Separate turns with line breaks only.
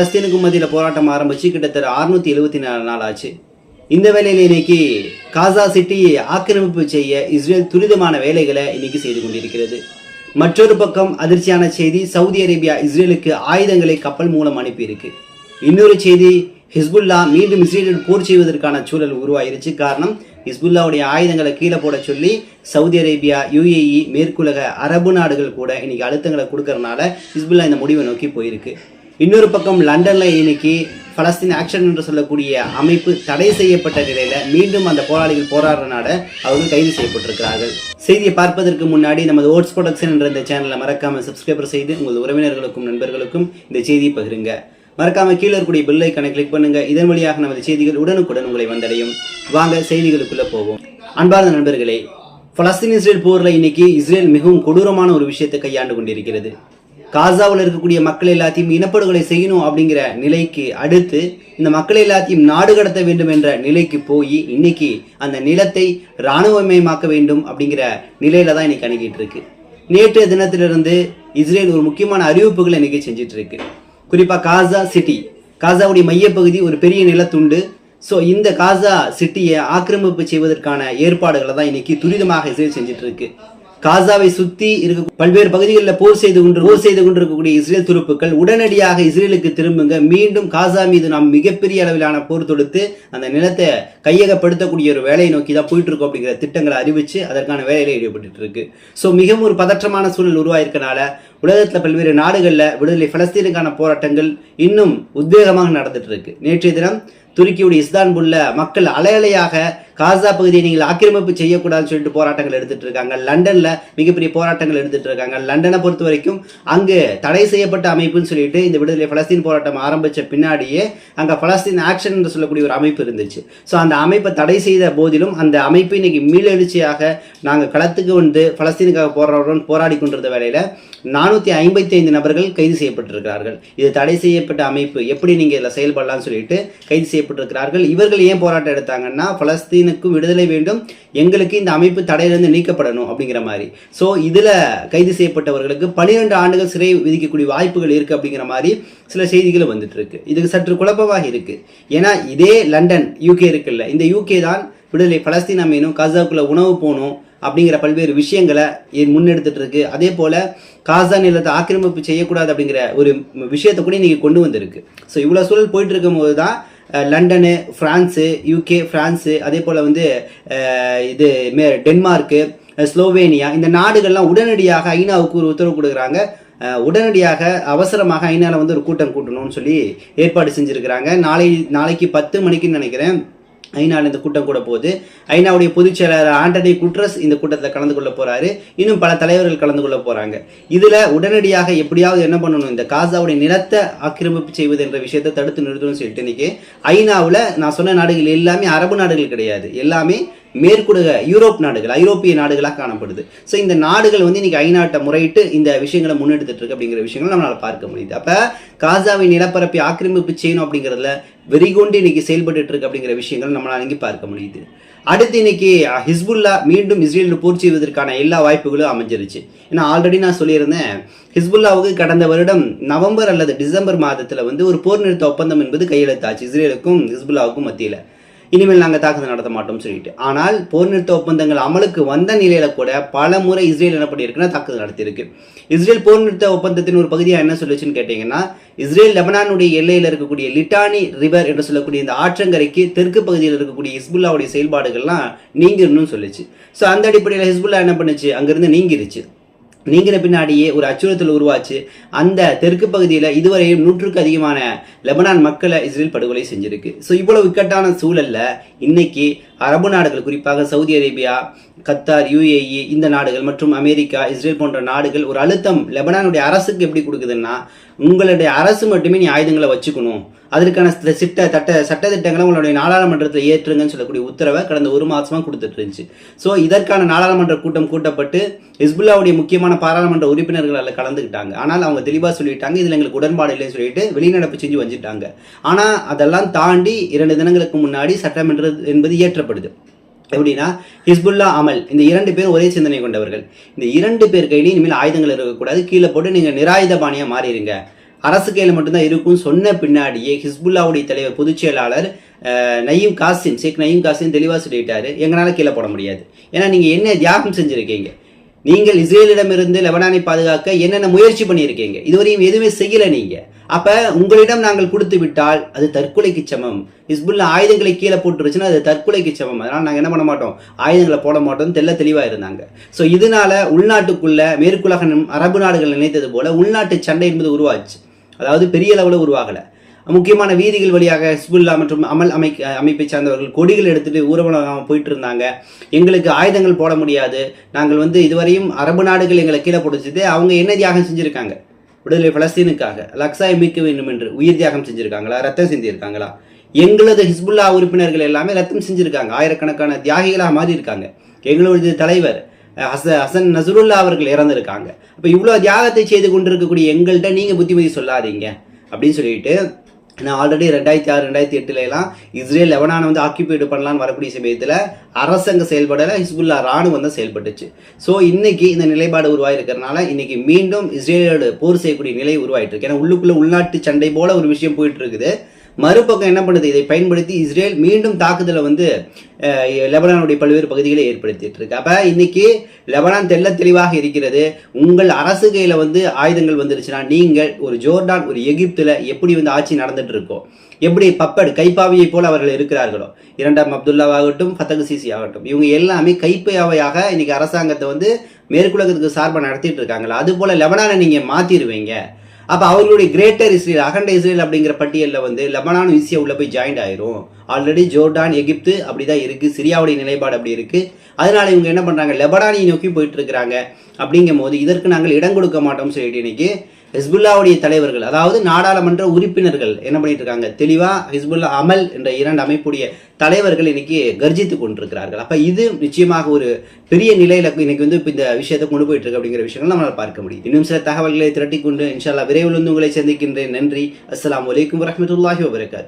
பலஸ்தீனுக்கும் மத்தியில் போராட்டம் ஆரம்பிச்சு கிட்டத்தட்ட அறுநூத்தி எழுபத்தி நாலு நாள் ஆச்சு. இந்த வேலையில இன்னைக்கு காசா சிட்டியை ஆக்கிரமிப்பு செய்ய இஸ்ரேல் துரிதமான வேலைகளை இன்னைக்கு செய்து கொண்டிருக்கிறது. மற்றொரு பக்கம் அதிர்ச்சியான செய்தி சவுதி அரேபியா இஸ்ரேலுக்கு ஆயுதங்களை கப்பல் மூலம் அனுப்பியிருக்கு. இன்னொரு செய்தி ஹிஸ்புல்லா மீண்டும் இஸ்ரேலில் போர் செய்வதற்கான சூழல் உருவாயிருச்சு. காரணம் ஹிஸ்புல்லாவுடைய ஆயுதங்களை கீழே போட சொல்லி சவுதி அரேபியா யுஏஇ மேற்குலக அரபு நாடுகள் கூட இன்னைக்கு அழுத்தங்களை கொடுக்கறனால ஹிஸ்புல்லா இந்த முடிவை நோக்கி போயிருக்கு. இன்னொரு பக்கம் லண்டன்ல இன்னைக்கு பலஸ்தீன் ஆக்ஷன் என்று சொல்லக்கூடிய அமைப்பு தடை செய்யப்பட்ட நிலையில மீண்டும் அந்த போராளிகள் போராடுறனால அவர்கள் கைது செய்யப்பட்டிருக்கிறார்கள். செய்தியை பார்ப்பதற்கு முன்னாடி நமது ஓட்ஸ் ப்ரொடக்ஷன் என்ற இந்த சேனலை மறக்காம சப்ஸ்கிரைபர் செய்து உங்கள் உறவினர்களுக்கும் நண்பர்களுக்கும் இந்த செய்தியை பகிருங்க. மறக்காம கீழே இருக்கக்கூடிய பெல் ஐக்கனை கிளிக் பண்ணுங்க. இதன் வழியாக நமது செய்திகள் உடனுக்குடன் உங்களை வந்தடையும். வாங்க செய்திகளுக்குள்ள போவோம். அன்பார்ந்த நண்பர்களே பலஸ்தீன் இஸ்ரேல் போரில் இன்னைக்கு இஸ்ரேல் மிகவும் கொடூரமான ஒரு விஷயத்தை கையாண்டு கொண்டிருக்கிறது. காசாவில் இருக்கக்கூடிய மக்கள் எல்லாத்தையும் இனப்படுகொலை செய்யணும் அப்படிங்கிற நிலைக்கு அடுத்து இந்த மக்கள் எல்லாத்தையும் நாடு கடத்த வேண்டும் என்ற நிலைக்கு போய் இன்னைக்கு அந்த நிலத்தை இராணுவமயமாக்க வேண்டும் அப்படிங்கிற நிலையில தான் இன்னைக்கு அணுகிட்டு இருக்கு. நேற்றைய தினத்திலிருந்து இஸ்ரேல் ஒரு முக்கியமான அறிவிப்புகளை இன்னைக்கு செஞ்சுட்டு இருக்கு. குறிப்பாக காசா சிட்டி காசாவுடைய மையப்பகுதி ஒரு பெரிய நிலத்துண்டு. ஸோ இந்த காசா சிட்டியை ஆக்கிரமிப்பு செய்வதற்கான ஏற்பாடுகளை தான் இன்னைக்கு துரிதமாக இஸ்ரேல் செஞ்சுட்டு இருக்கு. காசாவை சுத்தி இருக்க பல்வேறு பகுதிகளில் போர் செய்து கொண்டு போர் செய்து கொண்டிருக்கக்கூடிய இஸ்ரேல் துருப்புக்கள் உடனடியாக இஸ்ரேலுக்கு திரும்புங்க. மீண்டும் காசா மீது நாம் மிகப்பெரிய அளவிலான போர் தொடுத்து அந்த நிலத்தை கையகப்படுத்தக்கூடிய ஒரு வேலையை நோக்கி தான் போயிட்டு இருக்கோம் அப்படிங்கிற திட்டங்களை அறிவிச்சு அதற்கான வேலையில ஈடுபட்டு இருக்கு ஸோ மிகவும் ஒரு பதற்றமான சூழல் உருவாயிருக்கனால உலகத்தில் பல்வேறு நாடுகளில் விடுதலை பலஸ்தீனுக்கான போராட்டங்கள் இன்னும் உத்வேகமாக நடந்துட்டு இருக்கு நேற்றைய தினம் துருக்கியுடைய இஸ்தான்புல்ல மக்கள் அலையலையாக காசா பகுதியை நீங்கள் ஆக்கிரமிப்பு செய்யக்கூடாதுன்னு சொல்லிட்டு போராட்டங்கள் எடுத்துட்டு இருக்காங்க. லண்டன்ல மிகப்பெரிய போராட்டங்கள் எடுத்துட்டு இருக்காங்க. லண்டனை பொறுத்த வரைக்கும் அங்கு தடை செய்யப்பட்ட அமைப்புன்னு சொல்லிட்டு இந்த விடுதலை பலஸ்தீன் போராட்டம் ஆரம்பிச்ச பின்னாடியே அங்க பலஸ்தீன் ஆக்ஷன் என்று சொல்லக்கூடிய ஒரு அமைப்பு இருந்துச்சு. ஸோ அந்த அமைப்பை தடை செய்த போதிலும் அந்த அமைப்பு இன்னைக்கு மீளெழுச்சியாக நாங்கள் களத்துக்கு வந்து பலஸ்தீனுக்காக போராடுறோம் போராடி கொண்டிருந்த வேலையில நானூற்றி ஐம்பத்தி ஐந்து நபர்கள் கைது செய்யப்பட்டிருக்கிறார்கள். இது தடை செய்யப்பட்ட அமைப்பு. எப்படி நீங்கள் இதில் செயல்படலாம்னு சொல்லிட்டு கைது செய்யப்பட்டிருக்கிறார்கள். இவர்கள் ஏன் போராட்டம் எடுத்தாங்கன்னா பாலஸ்தீனுக்கும் விடுதலை வேண்டும். எங்களுக்கு இந்த அமைப்பு தடையிலிருந்து நீக்கப்படணும் அப்படிங்கிற மாதிரி. ஸோ இதில் கைது செய்யப்பட்டவர்களுக்கு பன்னிரெண்டு ஆண்டுகள் சிறை விதிக்கக்கூடிய வாய்ப்புகள் இருக்குது அப்படிங்கிற மாதிரி சில செய்திகள் வந்துட்டு இருக்கு இதுக்கு சற்று குழப்பமாக இருக்கு. ஏன்னா இதே லண்டன் யூகே இருக்குல்ல. இந்த யூகே தான் விடுதலை பலஸ்தீன் அமையணும் கசாக்குள்ள உணவு போகணும் அப்படிங்கிற பல்வேறு விஷயங்களை முன்னெடுத்துட்டு இருக்கு. அதே போல காசா நிலத்தை ஆக்கிரமிப்பு செய்யக்கூடாது அப்படிங்கிற ஒரு விஷயத்தை கூட இன்னைக்கு கொண்டு வந்திருக்கு. ஸோ இவ்வளோ சூழல் போயிட்டு இருக்கும்போது தான் லண்டனு ஃப்ரான்ஸு யூகே ஃப்ரான்ஸு அதே போல் வந்து இது மே டென்மார்க்கு ஸ்லோவேனியா இந்த நாடுகள்லாம் உடனடியாக ஐநாவுக்கு ஒரு உத்தரவு கொடுக்குறாங்க. உடனடியாக அவசரமாக ஐநாவில் வந்து ஒரு கூட்டம் கூட்டணும்னு சொல்லி ஏற்பாடு செஞ்சுருக்கிறாங்க. நாளை நாளைக்கு பத்து மணிக்குன்னு நினைக்கிறேன். ஐநாவில் இந்த கூட்டம் கூட போகுது. ஐநாவுடைய பொதுச்செயலாளர் ஆண்டனி குட்ரஸ் இந்த கூட்டத்தில் கலந்து கொள்ள போகிறாரு இன்னும் பல தலைவர்கள் கலந்து கொள்ள போகிறாங்க இதில் உடனடியாக எப்படியாவது என்ன பண்ணணும்? இந்த காசாவுடைய நிலத்தை ஆக்கிரமிப்பு செய்வது என்ற விஷயத்தை தடுத்து நிறுத்தணும்னு சொல்லிட்டு இன்னைக்கு ஐநாவில் நான் சொன்ன நாடுகள் எல்லாமே அரபு நாடுகள் கிடையாது. எல்லாமே மேற்குலக யூரோப் நாடுகள் ஐரோப்பிய நாடுகளாக காணப்படுது. ஸோ இந்த நாடுகள் வந்து இன்னைக்கு ஐநாட்டை முறையிட்டு இந்த விஷயங்களை முன்னெடுத்துட்டு இருக்கு அப்படிங்கிற விஷயங்களை நம்மளால் பார்க்க முடியுது. அப்போ காசாவின் நிலப்பரப்பை ஆக்கிரமிப்பு செய்யணும் அப்படிங்கிறதுல வெறிகொண்டு இன்னைக்கு செயல்பட்டு இருக்கு அப்படிங்கிற விஷயங்கள் நம்மளால் இங்கே பார்க்க முடியுது. அடுத்து இன்னைக்கு ஹிஸ்புல்லா மீண்டும் இஸ்ரேலில் போர் செய்வதற்கான எல்லா வாய்ப்புகளும் அமைஞ்சிருச்சு. ஏன்னா ஆல்ரெடி நான் சொல்லியிருந்தேன் ஹிஸ்புல்லாவுக்கு கடந்த வருடம் நவம்பர் அல்லது டிசம்பர் மாதத்தில் வந்து ஒரு போர் நிறுத்த ஒப்பந்தம் என்பது கையெழுத்தாச்சு இஸ்ரேலுக்கும் ஹிஸ்புல்லாவுக்கும் மத்தியில். இனிமேல் நாங்கள் தாக்குதல் நடத்த மாட்டோம்னு சொல்லிட்டு. ஆனால் போர் நிறுத்த ஒப்பந்தங்கள் அமலுக்கு வந்த நிலையில கூட பல முறை இஸ்ரேல் என்ன பண்ணியிருக்குன்னா தாக்குதல் நடத்தியிருக்கு. இஸ்ரேல் போர் நிறுத்த ஒப்பந்தத்தின் ஒரு பகுதியாக என்ன சொல்லுச்சுன்னு கேட்டிங்கன்னா இஸ்ரேல் லெபனானுடைய எல்லையில் இருக்கக்கூடிய லிட்டானி ரிவர் என்று சொல்லக்கூடிய இந்த ஆற்றங்கரைக்கு தெற்கு பகுதியில் இருக்கக்கூடிய ஹிஸ்புல்லாவுடைய செயல்பாடுகள்லாம் நீங்கிடணும்னு சொல்லிச்சு. ஸோ அந்த அடிப்படையில் ஹிஸ்புல்லா என்ன பண்ணுச்சு? அங்கிருந்து நீங்கிருச்சு. நீங்கின பின்னாடியே ஒரு அச்சுறுத்தல் உருவாச்சு. அந்த தெற்கு பகுதியில் இதுவரையும் நூற்றுக்கு அதிகமான லெபனான் மக்களை இஸ்ரேல் படுகொலை செஞ்சிருக்கு. ஸோ இவ்வளவு இக்கட்டான சூழல்ல இன்னைக்கு அரபு நாடுகள் குறிப்பாக சவுதி அரேபியா கத்தார் யுஏஇ இந்த நாடுகள் மற்றும் அமெரிக்கா இஸ்ரேல் போன்ற நாடுகள் ஒரு அழுத்தம் லெபனானுடைய அரசுக்கு எப்படி கொடுக்குதுன்னா உங்களுடைய அரசு மட்டுமே நீ ஆயுதங்களை வச்சுக்கணும். அதற்கான சில சிட்ட தட்ட சட்டத்திட்டங்களை உங்களுடைய நாடாளுமன்றத்தில் ஏற்றுங்கன்னு சொல்லக்கூடிய உத்தரவை கடந்த ஒரு மாதமாக கொடுத்துட்டு இருந்துச்சு. ஸோ இதற்கான நாடாளுமன்ற கூட்டம் கூட்டப்பட்டு ஹிஸ்புல்லாவுடைய முக்கியமான பாராளுமன்ற உறுப்பினர்கள் அதில் கலந்துக்கிட்டாங்க. ஆனால் அவங்க தெளிவாக சொல்லிட்டாங்க இதில் எங்களுக்கு உடன்பாடு இல்லைன்னு சொல்லிட்டு வெளிநடப்பு செஞ்சு வச்சுட்டாங்க ஆனால் அதெல்லாம் தாண்டி இரண்டு தினங்களுக்கு முன்னாடி சட்டமன்றம் என்பது இயற்றப்படுது. எப்படின்னா ஹிஸ்புல்லா அமல் இந்த இரண்டு பேர் ஒரே சிந்தனை கொண்டவர்கள். இந்த இரண்டு பேர் கையிலையும் இனிமேல் ஆயுதங்கள் இருக்கக்கூடாது. கீழே போட்டு நீங்கள் நிராயுத பாணியாக மாறிடுங்க அரசு கையில் மட்டும்தான் இருக்கும் சொன்ன பின்னாடியே ஹிஸ்புல்லாவுடைய தலைவர் பொதுச் செயலாளர் நயீம் காசிம் ஷேக் நயீம் காசிம் தெளிவாக சொல்லிட்டாரு. எங்களால் கீழே போட முடியாது. ஏன்னா நீங்கள் என்ன தியாகம் செஞ்சுருக்கீங்க? நீங்கள் இஸ்ரேலிடமிருந்து லெபனானை பாதுகாக்க என்னென்ன முயற்சி பண்ணியிருக்கீங்க? இதுவரையும் எதுவுமே செய்யலை நீங்கள் அப்போ உங்களிடம் நாங்கள் கொடுத்து விட்டால் அது தற்கொலைக்கு சமம். ஹிஸ்புல்லா ஆயுதங்களை கீழே போட்டுருச்சுன்னா அது தற்கொலைக்கு சமம். அதனால் நாங்கள் என்ன பண்ண மாட்டோம்? ஆயுதங்களை போட மாட்டோம் தெல்ல தெளிவாக இருந்தாங்க. ஸோ இதனால உள்நாட்டுக்குள்ள மேற்குலக அரபு நாடுகள் நினைத்தது போல உள்நாட்டு சண்டை என்பது உருவாச்சு. அதாவது பெரிய அளவில் உருவாகலை. முக்கியமான வீதிகள் வழியாக ஹிஸ்புல்லா மற்றும் அமல் அமை அமைப்பை சார்ந்தவர்கள் கொடிகள் எடுத்துட்டு ஊர்வலமாக போயிட்டு இருந்தாங்க. எங்களுக்கு ஆயுதங்கள் போட முடியாது. நாங்கள் வந்து இதுவரையும் அரபு நாடுகள் எங்களை கீழே பிடிச்சது அவங்க என்ன தியாகம் செஞ்சுருக்காங்க? விடுதலை பலஸ்தீனுக்காக லக்ஸாயை மீட்க வேண்டும் என்று உயிர் தியாகம் செஞ்சுருக்காங்களா? ரத்தம் செஞ்சுருக்காங்களா எங்களது ஹிஸ்புல்லா உறுப்பினர்கள் எல்லாமே ரத்தம் செஞ்சுருக்காங்க. ஆயிரக்கணக்கான தியாகிகளாக மாறி இருக்காங்க. எங்களது தலைவர் ஹச ஹசன் நசருல்லா அவர்கள் இறந்திருக்காங்க. அப்போ இவ்வளோ தியாகத்தை செய்து கொண்டிருக்கக்கூடிய எங்கள்கிட்ட நீங்கள் புத்திமதி சொல்லாதீங்க. அப்படின்னு சொல்லிட்டு நான் ஆல்ரெடி ரெண்டாயிரத்தி ஆறு ரெண்டாயிரத்தி எட்டுலலாம் இஸ்ரேல் லெபனானை வந்து ஆக்கிபைடு பண்ணலான்னு வரக்கூடிய சமயத்தில் அரசாங்க செயல்படலை ஹிஸ்புல்லா ராணுவம் தான் செயல்பட்டுச்சு. ஸோ இன்னைக்கு இந்த நிலைப்பாடு உருவாயிருக்கிறதுனால இன்னைக்கு மீண்டும் இஸ்ரேலோட போர் செய்யக்கூடிய நிலை உருவாயிட்டு இருக்கு. ஏன்னா உள்ளுக்குள்ளே உள்நாட்டு சண்டை போல ஒரு விஷயம் போயிட்டு இருக்குது. மறுபக்கம் என்ன பண்ணுது? இதை பயன்படுத்தி இஸ்ரேல் மீண்டும் தாக்குதலை வந்து லெபனானுடைய பல்வேறு பகுதிகளை ஏற்படுத்திட்டு இருக்கு. அப்போ இன்னைக்கு லெபனான் தெல்ல தெளிவாக இருக்கிறது. உங்கள் அரசு கையில் வந்து ஆயுதங்கள் வந்துருச்சுன்னா நீங்கள் ஒரு ஜோர்டான் ஒரு எகிப்தில் எப்படி வந்து ஆட்சி நடந்துட்டு இருக்கோ எப்படி பப்பட் கைப்பாவியை போல அவர்கள் இருக்கிறார்களோ இரண்டாம் அப்துல்லாவாகட்டும் ஃபத்தகு சிசி ஆகட்டும் இவங்க எல்லாமே கைப்பாவையாக இன்னைக்கு அரசாங்கத்தை வந்து மேற்குலகத்துக்கு சார்பாக நடத்திட்டு இருக்காங்களா? அது போல லெபனானை நீங்கள் மாற்றிடுவீங்க அப்போ அவர்களுடைய கிரேட்டர் இஸ்ரேல் அகண்ட இஸ்ரேல் அப்படிங்கிற பட்டியலில் வந்து லெபனானும் ஈஸியாக உள்ளே போய் ஜாயின்ட் ஆயிரும். ஆல்ரெடி ஜோர்டான் எகிப்து அப்படி தான் இருக்குது சிரியாவுடைய நிலைப்பாடு அப்படி இருக்குது அதனால் இவங்க என்ன பண்ணுறாங்க லெபனானை நோக்கி போயிட்டு இருக்கிறாங்க. அப்படிங்கும் போது இதற்கு நாங்கள் இடம் கொடுக்க மாட்டோம்னு சொல்லிட்டு இன்னைக்கு ஹிஸ்புல்லாவுடைய தலைவர்கள் அதாவது நாடாளுமன்ற உறுப்பினர்கள் என்ன பண்ணிட்டு இருக்காங்க? தெளிவா ஹிஸ்புல்லா அமல் என்ற இரண்டு அமைப்புடைய தலைவர்கள் இன்னைக்கு கர்ஜித்து கொண்டிருக்கிறார்கள். அப்ப இது நிச்சயமாக ஒரு பெரிய நிலையில இன்னைக்கு வந்து இப்ப இந்த விஷயத்தை கொண்டு போயிட்டு இருக்கு அப்படிங்கிற விஷயங்கள் நம்மளால் பார்க்க முடியும் இன்னும் சில தகவல்களை திரட்டி கொண்டு இன்ஷால்லா விரைவில் வந்து உங்களை சந்திக்கின்றேன். நன்றி. அஸ்லாம் வலைக்கம் வரமத்துல்லாஹி வபரகாத்.